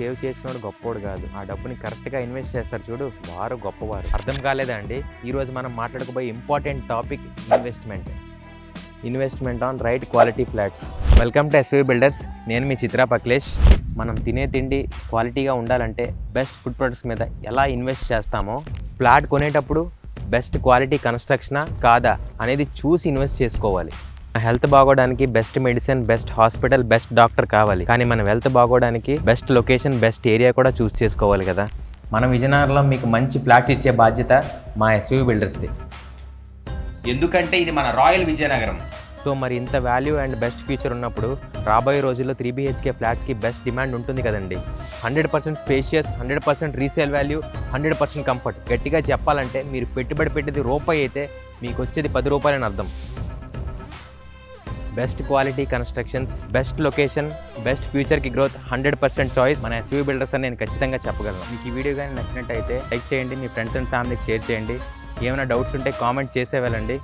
Save చేసినోడు గొప్పోడు కాదు. ఆ డబ్బుని కరెక్ట్గా ఇన్వెస్ట్ చేస్తారు చూడు. వారు గొప్పవారు. అర్థం కాలేదండి? ఈరోజు మనం మాట్లాడుకోబోయే important topic investment. Investment on right quality flats. Welcome to SV builders. నేను మీ చిత్ర పక్లేష్. మనం తినే తిండి క్వాలిటీగా ఉండాలంటే బెస్ట్ ఫుడ్ ప్రొడక్ట్స్ మీద ఎలా ఇన్వెస్ట్ చేస్తామో ఫ్లాట్ కొనేటప్పుడు బెస్ట్ క్వాలిటీ కన్స్ట్రక్షనా కాదా అనేది చూసి ఇన్వెస్ట్ చేసుకోవాలి. Health బాగోడానికి best medicine best hospital best doctor కావాలి. కానీ మన హెల్త్ బాగోడానికి బెస్ట్ లొకేషన్ బెస్ట్ ఏరియా కూడా చూస్ చేసుకోవాలి కదా. మన విజయనగరంలో మీకు మంచి ఫ్లాట్స్ ఇచ్చే బాధ్యత మా ఎస్వీ బిల్డర్స్ది ఎందుకంటే ఇది మన రాయల్ విజయనగరం. సో మరి ఇంత వాల్యూ అండ్ బెస్ట్ ఫ్యూచర్ ఉన్నప్పుడు రాబోయే రోజుల్లో త్రీ బీహెచ్కే ఫ్లాట్స్కి బెస్ట్ డిమాండ్ ఉంటుంది కదండి. Hundred percent spacious hundred percent resale value hundred percent comfort గట్టిగా చెప్పాలంటే మీరు పెట్టుబడి పెట్టేది రూపాయి అయితే మీకు వచ్చేది పది రూపాయలని అర్థం. Best quality constructions best location best ఫ్యూచర్కి growth hundred percent choice మన ఎస్వీ బిల్డర్స్ అని నేను ఖచ్చితంగా చెప్పగలను. మీకు ఈ వీడియో కానీ నచ్చినట్టయితే లైక్ చేయండి మీ ఫ్రెండ్స్ అండ్ ఫ్యామిలీకి షేర్ చేయండి. ఏమైనా డౌట్స్ ఉంటే కామెంట్ చేసే వెళ్ళండి.